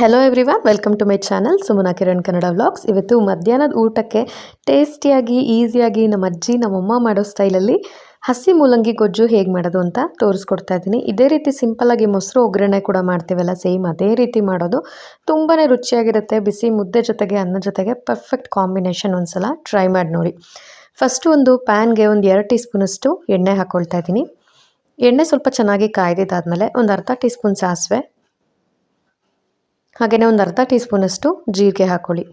Hello everyone welcome to my channel Sumana Kiran Kannada vlogs ಇವತ್ತು ಮಧ್ಯಾಹ್ನದ ಊಟಕ್ಕೆ ಟೇಸ್ಟಿಯಾಗಿ ಈಸಿಯಾಗಿ ನಮ್ಮ ಅಜ್ಜಿ ನಮ್ಮಮ್ಮ ಮಾಡೋ ಸ್ಟೈಲಲ್ಲಿ ಹಸಿ ಮೂಲಂಗಿ ಗೊಜ್ಜು ಹೇಗೆ ಮಾಡೋದು ಅಂತ ತೋರಿಸ್ಕೊಡ್ತಾ ಇದ್ದೀನಿ. ಇದೇ ರೀತಿ ಸಿಂಪಲ್ಲಾಗಿ ಮೊಸರು, ಒಗ್ಗರಣೆ ಕೂಡ ಮಾಡ್ತೀವಲ್ಲ ಸೇಮ್ ಅದೇ ರೀತಿ ಮಾಡೋದು. ತುಂಬಾ ರುಚಿಯಾಗಿರುತ್ತೆ, ಬಿಸಿ ಮುದ್ದೆ ಜೊತೆಗೆ, ಅನ್ನ ಜೊತೆಗೆ ಪರ್ಫೆಕ್ಟ್ ಕಾಂಬಿನೇಷನ್ ಒಂದ್ಸಲ ಟ್ರೈ ಮಾಡಿ ನೋಡಿ. ಫಸ್ಟು ಒಂದು ಪ್ಯಾನ್ಗೆ ಒಂದು ಎರಡು ಟೀ ಸ್ಪೂನಷ್ಟು ಎಣ್ಣೆ ಹಾಕ್ಕೊಳ್ತಾ ಇದ್ದೀನಿ. ಎಣ್ಣೆ ಸ್ವಲ್ಪ ಚೆನ್ನಾಗಿ ಕಾಯ್ದಿದ್ದಾದಮೇಲೆ ಒಂದು ಅರ್ಧ ಟೀ ಸ್ಪೂನ್ ಸಾಸಿವೆ ಹಾಗೆಯೇ ಒಂದು ಅರ್ಧ ಟೀ ಸ್ಪೂನಷ್ಟು ಜೀರಿಗೆ ಹಾಕ್ಕೊಳ್ಳಿ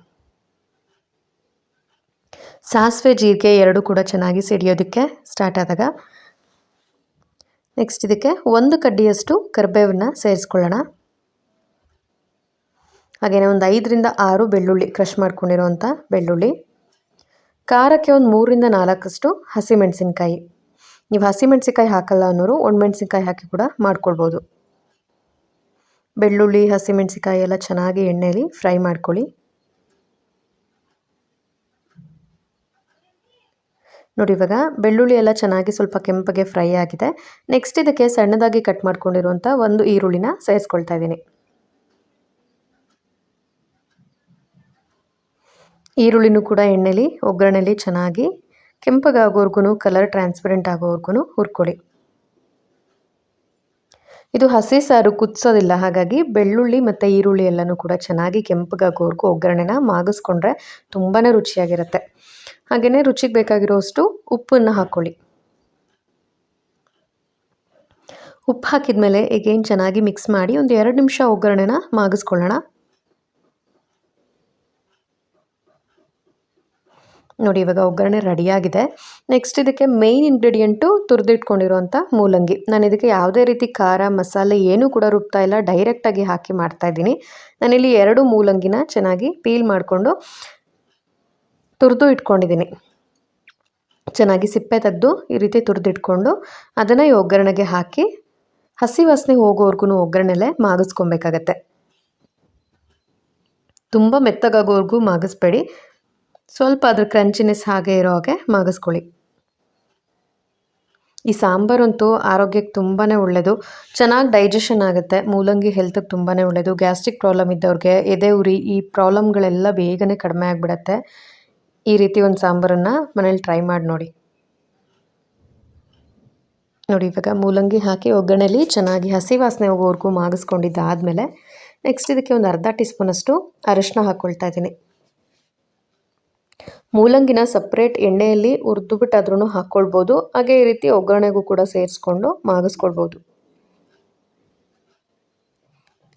ಸಾಸಿವೆ ಜೀರಿಗೆ ಎರಡು ಕೂಡ ಚೆನ್ನಾಗಿ ಸಿಡಿಯೋದಕ್ಕೆ ಸ್ಟಾರ್ಟ್ ಆದಾಗ. ನೆಕ್ಸ್ಟ್ ಇದಕ್ಕೆ ಒಂದು ಕಡ್ಡಿಯಷ್ಟು ಕರಿಬೇವನ್ನ ಸೇರಿಸ್ಕೊಳ್ಳೋಣ. ಹಾಗೆಯೇ ಒಂದು ಐದರಿಂದ ಆರು ಬೆಳ್ಳುಳ್ಳಿ ಕ್ರಷ್ ಮಾಡ್ಕೊಂಡಿರೋವಂಥ ಬೆಳ್ಳುಳ್ಳಿ. ಖಾರಕ್ಕೆ ಒಂದು ಮೂರರಿಂದ ನಾಲ್ಕಷ್ಟು ಹಸಿಮೆಣಸಿನ್ಕಾಯಿ. ನೀವು ಹಸಿಮೆಣಸಿನ್ಕಾಯಿ ಹಾಕಲ್ಲ ಅನ್ನೋರು ಒಣಮೆಣಸಿನ್ಕಾಯಿ ಹಾಕಿ ಕೂಡ ಮಾಡ್ಕೊಳ್ಬೋದು. ಬೆಳ್ಳುಳ್ಳಿ ಹಸಿಮೆಣಸಿಕಾಯಿ ಎಲ್ಲ ಚೆನ್ನಾಗಿ ಎಣ್ಣೆಯಲ್ಲಿ ಫ್ರೈ ಮಾಡ್ಕೊಳ್ಳಿ. ನೋಡಿ, ಇವಾಗ ಬೆಳ್ಳುಳ್ಳಿ ಎಲ್ಲ ಚೆನ್ನಾಗಿ ಸ್ವಲ್ಪ ಕೆಂಪಗೆ ಫ್ರೈ ಆಗಿದೆ. ನೆಕ್ಸ್ಟ್ ಇದಕ್ಕೆ ಸಣ್ಣದಾಗಿ ಕಟ್ ಮಾಡ್ಕೊಂಡಿರುವಂಥ ಒಂದು ಈರುಳ್ಳಿನ ಸೇರಿಸ್ಕೊಳ್ತಾ ಇದ್ದೀನಿ. ಈರುಳ್ಳಿನೂ ಕೂಡ ಎಣ್ಣೆಲಿ, ಒಗ್ಗರಣೆಲಿ ಚೆನ್ನಾಗಿ ಕೆಂಪಗಾಗೋರ್ಗು ಕಲರ್ ಟ್ರಾನ್ಸ್ಪರೆಂಟ್ ಆಗೋವರೆಗೂ ಹುರ್ಕೊಳ್ಳಿ. ಇದು ಹಸಿ ಸಾರು ಕುದಿಸೋದಿಲ್ಲ. ಹಾಗಾಗಿ ಬೆಳ್ಳುಳ್ಳಿ ಮತ್ತು ಈರುಳ್ಳಿ ಎಲ್ಲನೂ ಕೂಡ ಚೆನ್ನಾಗಿ ಕೆಂಪಗಾಗೋವರೆಗೂ ಒಗ್ಗರಣೆನ ಮಾಗಿಸ್ಕೊಂಡ್ರೆ ತುಂಬಾ ರುಚಿಯಾಗಿರುತ್ತೆ. ಹಾಗೆಯೇ ರುಚಿಗೆ ಬೇಕಾಗಿರೋಷ್ಟು ಉಪ್ಪನ್ನು ಹಾಕ್ಕೊಳ್ಳಿ ಉಪ್ಪು ಹಾಕಿದ ಮೇಲೆ ಈಗೇನು ಚೆನ್ನಾಗಿ ಮಿಕ್ಸ್ ಮಾಡಿ ಒಂದು ಎರಡು ನಿಮಿಷ ಒಗ್ಗರಣೆನ ಮಾಗಿಸ್ಕೊಳ್ಳೋಣ. ನೋಡಿ, ಇವಾಗ ಒಗ್ಗರಣೆ ರೆಡಿಯಾಗಿದೆ. ನೆಕ್ಸ್ಟ್ ಇದಕ್ಕೆ ಮೇಯ್ನ್ ಇಂಗ್ರೀಡಿಯೆಂಟು ತುರಿದಿಟ್ಕೊಂಡಿರುವಂಥ ಮೂಲಂಗಿ. ನಾನು ಇದಕ್ಕೆ ಯಾವುದೇ ರೀತಿ ಖಾರ, ಮಸಾಲೆ ಏನೂ ಕೂಡ ರುಬ್ತಾ ಇಲ್ಲ. ಡೈರೆಕ್ಟಾಗಿ ಹಾಕಿ ಮಾಡ್ತಾ ಇದ್ದೀನಿ. ನಾನಿಲ್ಲಿ ಎರಡು ಮೂಲಂಗಿನ ಚೆನ್ನಾಗಿ ಪೀಲ್ ಮಾಡಿಕೊಂಡು ತುರಿದು ಇಟ್ಕೊಂಡಿದ್ದೀನಿ. ಚೆನ್ನಾಗಿ ಸಿಪ್ಪೆ ತೆಗೆದು ಈ ರೀತಿ ತುರಿದಿಟ್ಕೊಂಡು ಅದನ್ನು ಈ ಒಗ್ಗರಣೆಗೆ ಹಾಕಿ ಹಸಿ ವಾಸನೆ ಹೋಗೋವರೆಗೂ ಒಗ್ಗರಣೆಲೆ ಮಾಗಿಸ್ಕೊಬೇಕಾಗತ್ತೆ. ತುಂಬ ಮೆತ್ತಗಾಗೋವರೆಗೂ ಮಾಗಿಸ್ಬೇಡಿ. ಸ್ವಲ್ಪ ಅದ್ರ ಕ್ರಂಚಿನೆಸ್ ಹಾಗೆ ಇರೋ ಹಾಗೆ ಮಾಗಿಸ್ಕೊಳ್ಳಿ. ಈ ಸಾಂಬಾರಂತೂ ಆರೋಗ್ಯಕ್ಕೆ ತುಂಬಾ ಒಳ್ಳೆಯದು ಚೆನ್ನಾಗಿ ಡೈಜೆಷನ್ ಆಗುತ್ತೆ. ಮೂಲಂಗಿ ಹೆಲ್ತಿಗೆ ತುಂಬಾ ಒಳ್ಳೆಯದು ಗ್ಯಾಸ್ಟ್ರಿಕ್ ಪ್ರಾಬ್ಲಮ್ ಇದ್ದವ್ರಿಗೆ ಎದೆ ಉರಿ ಈ ಪ್ರಾಬ್ಲಮ್ಗಳೆಲ್ಲ ಬೇಗನೆ ಕಡಿಮೆ ಆಗಿಬಿಡತ್ತೆ. ಈ ರೀತಿ ಒಂದು ಸಾಂಬಾರನ್ನು ಮನೇಲಿ ಟ್ರೈ ಮಾಡಿ ನೋಡಿ. ನೋಡಿ, ಇವಾಗ ಮೂಲಂಗಿ ಹಾಕಿ ಒಗ್ಗರಣೆಲಿ ಚೆನ್ನಾಗಿ ಹಸಿ ವಾಸನೆ ಹೋಗೋವರೆಗೂ ಮಾಗಿಸ್ಕೊಂಡಿದ್ದಾದಮೇಲೆ ನೆಕ್ಸ್ಟ್ ಇದಕ್ಕೆ ಒಂದು ಅರ್ಧ ಟೀ ಸ್ಪೂನಷ್ಟು ಅರಿಶಿನ ಹಾಕ್ಕೊಳ್ತಾ ಇದ್ದೀನಿ. ಮೂಲಂಗಿನ ಸಪ್ರೇಟ್ ಎಣ್ಣೆಯಲ್ಲಿ ಹುರಿದುಬಿಟ್ಟಾದ್ರೂ ಹಾಕ್ಕೊಳ್ಬೋದು. ಹಾಗೆ ಈ ರೀತಿ ಒಗ್ಗರಣೆಗೂ ಕೂಡ ಸೇರಿಸ್ಕೊಂಡು ಮಾಗಿಸ್ಕೊಳ್ಬೋದು.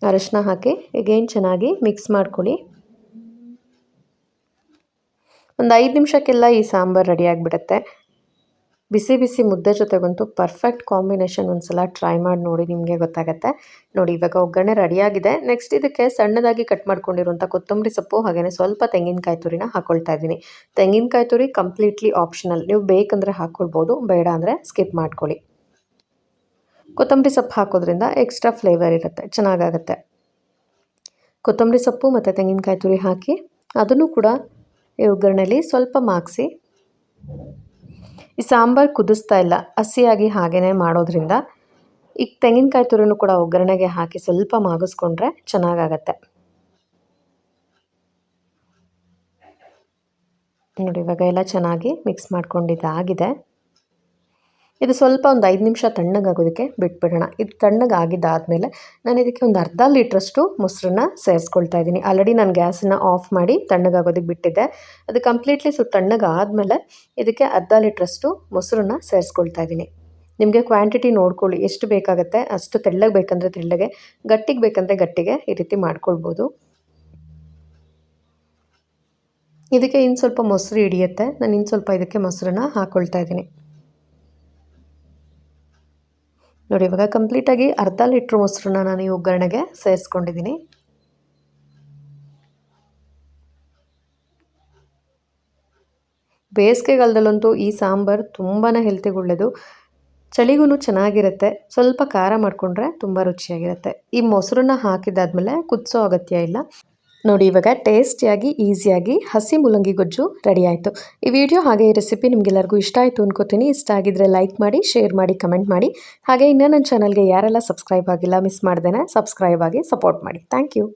ಅರಶಿನ ಹಾಕಿ ಈಗೇನು ಚೆನ್ನಾಗಿ ಮಿಕ್ಸ್ ಮಾಡ್ಕೊಳ್ಳಿ. ಒಂದು ಐದು ನಿಮಿಷಕ್ಕೆಲ್ಲ ಈ ಸಾಂಬಾರು ರೆಡಿ ಆಗಿಬಿಡುತ್ತೆ. ಬಿಸಿ ಬಿಸಿ ಮುದ್ದೆ ಜೊತೆಗಂತೂ ಪರ್ಫೆಕ್ಟ್ ಕಾಂಬಿನೇಷನ್ ಒಂದು ಸಲ ಟ್ರೈ ಮಾಡಿ ನೋಡಿ ನಿಮಗೆ ಗೊತ್ತಾಗುತ್ತೆ. ನೋಡಿ ಇವಾಗ ಒಗ್ಗರಣೆ ರೆಡಿಯಾಗಿದೆ ನೆಕ್ಸ್ಟ್ ಇದಕ್ಕೆ ಸಣ್ಣದಾಗಿ ಕಟ್ ಮಾಡ್ಕೊಂಡಿರುವಂಥ ಕೊತ್ತಂಬರಿ ಸೊಪ್ಪು ಹಾಗೆಯೇ ಸ್ವಲ್ಪ ತೆಂಗಿನಕಾಯಿ ತುರಿನ ಹಾಕೊಳ್ತಾ ಇದ್ದೀನಿ. ತೆಂಗಿನಕಾಯಿ ತುರಿ ಕಂಪ್ಲೀಟ್ಲಿ ಆಪ್ಷನಲ್ ನೀವು ಬೇಕಂದರೆ ಹಾಕ್ಕೊಳ್ಬೋದು ಬೇಡ ಅಂದರೆ ಸ್ಕಿಪ್ ಮಾಡ್ಕೊಳ್ಳಿ. ಕೊತ್ತಂಬರಿ ಸೊಪ್ಪು ಹಾಕೋದ್ರಿಂದ ಎಕ್ಸ್ಟ್ರಾ ಫ್ಲೇವರ್ ಇರುತ್ತೆ, ಚೆನ್ನಾಗಾಗುತ್ತೆ. ಕೊತ್ತಂಬರಿ ಸೊಪ್ಪು ಮತ್ತು ತೆಂಗಿನಕಾಯಿ ತುರಿ ಹಾಕಿ, ಅದನ್ನು ಕೂಡ ಈ ಒಗ್ಗರಣೆಯಲ್ಲಿ ಸ್ವಲ್ಪ ಮಾಗಿಸಿ. ಈ ಸಾಂಬಾರು ಕುದಿಸ್ತಾ ಇಲ್ಲ. ಹಸಿಯಾಗಿ ಹಾಗೇ ಮಾಡೋದ್ರಿಂದ ಈಗ ತೆಂಗಿನಕಾಯಿ ತುರಿನೂ ಕೂಡ ಒಗ್ಗರಣೆಗೆ ಹಾಕಿ ಸ್ವಲ್ಪ ಮಾಗಿಸ್ಕೊಂಡ್ರೆ ಚೆನ್ನಾಗಾಗತ್ತೆ. ನೋಡಿ, ಇವಾಗ ಎಲ್ಲ ಚೆನ್ನಾಗಿ ಮಿಕ್ಸ್ ಮಾಡ್ಕೊಂಡಿದ್ದಾಗಿದೆ. ಇದು ಸ್ವಲ್ಪ ಒಂದು ಐದು ನಿಮಿಷ ತಣ್ಣಗಾಗೋದಕ್ಕೆ ಬಿಟ್ಬಿಡೋಣ. ಇದು ತಣ್ಣಗಾಗಿದ್ದಾದಮೇಲೆ ನಾನು ಇದಕ್ಕೆ ಒಂದು ಅರ್ಧ ಲೀಟ್ರಷ್ಟು ಮೊಸರನ್ನ ಸೇರಿಸ್ಕೊಳ್ತಾ ಇದ್ದೀನಿ. ಆಲ್ರೆಡಿ ನಾನು ಗ್ಯಾಸನ್ನು ಆಫ್ ಮಾಡಿ ತಣ್ಣಗಾಗೋದಕ್ಕೆ ಬಿಟ್ಟಿದ್ದೆ. ಅದು ಕಂಪ್ಲೀಟ್ಲಿ ಸ್ವಲ್ಪ ತಣ್ಣಗಾದಮೇಲೆ ಇದಕ್ಕೆ ಅರ್ಧ ಲೀಟ್ರಷ್ಟು ಮೊಸರನ್ನ ಸೇರಿಸ್ಕೊಳ್ತಾ ಇದ್ದೀನಿ. ನಿಮಗೆ ಕ್ವಾಂಟಿಟಿ ನೋಡ್ಕೊಳ್ಳಿ. ಎಷ್ಟು ಬೇಕಾಗುತ್ತೆ, ಅಷ್ಟು ತೆಳ್ಳಗೆ ಬೇಕಂದರೆ ತೆಳ್ಳಗೆ, ಗಟ್ಟಿಗೆ ಬೇಕಂದರೆ ಗಟ್ಟಿಗೆ ಈ ರೀತಿ ಮಾಡ್ಕೊಳ್ಬೋದು. ಇದಕ್ಕೆ ಇನ್ನು ಸ್ವಲ್ಪ ಮೊಸರು ಹಿಡಿಯುತ್ತೆ. ನಾನು ಇನ್ನು ಸ್ವಲ್ಪ ಇದಕ್ಕೆ ಮೊಸರನ್ನ ಹಾಕ್ಕೊಳ್ತಾ ಇದ್ದೀನಿ. ನೋಡಿ, ಇವಾಗ ಕಂಪ್ಲೀಟಾಗಿ ಅರ್ಧ ಲೀಟ್ರ್ ಮೊಸರನ್ನ ನಾನು ಈ ಒಗ್ಗರಣೆಗೆ ಸೇರಿಸ್ಕೊಂಡಿದ್ದೀನಿ. ಬೇಸಿಗೆಗಾಲದಲ್ಲಂತೂ ಈ ಸಾಂಬಾರು ತುಂಬಾ ಹೆಲ್ತಿಗೆ ಚಳಿಗೂ ಚೆನ್ನಾಗಿರುತ್ತೆ. ಸ್ವಲ್ಪ ಖಾರ ಮಾಡಿಕೊಂಡ್ರೆ ತುಂಬ ರುಚಿಯಾಗಿರುತ್ತೆ. ಈ ಮೊಸರನ್ನ ಹಾಕಿದಾದ್ಮೇಲೆ ಕುದಿಸೋ ಅಗತ್ಯ ಇಲ್ಲ. ನೋಡಿ, ಇವಾಗ ಟೇಸ್ಟಿಯಾಗಿ, ಈಸಿಯಾಗಿ ಹಸಿ ಮೂಲಂಗಿ ಗೊಜ್ಜು ರೆಡಿ ಆಯಿತು. ಈ ವಿಡಿಯೋ ಹಾಗೆ ಈ ರೆಸಿಪಿ ನಿಮಗೆಲ್ಲರಿಗೂ ಇಷ್ಟ ಆಯಿತು ಅನ್ಕೋತೀನಿ. ಇಷ್ಟ ಆಗಿದ್ರೆ ಲೈಕ್ ಮಾಡಿ ಶೇರ್ ಮಾಡಿ ಕಮೆಂಟ್ ಮಾಡಿ. ಹಾಗೆ ಇನ್ನೂ ನನ್ನ ಚಾನಲ್ಗೆ ಯಾರೆಲ್ಲ ಸಬ್ಸ್ಕ್ರೈಬ್ ಆಗಿಲ್ಲ ಮಿಸ್ ಮಾಡ್ದೇನೆ ಸಬ್ಸ್ಕ್ರೈಬ್ ಆಗಿ ಸಪೋರ್ಟ್ ಮಾಡಿ. Thank you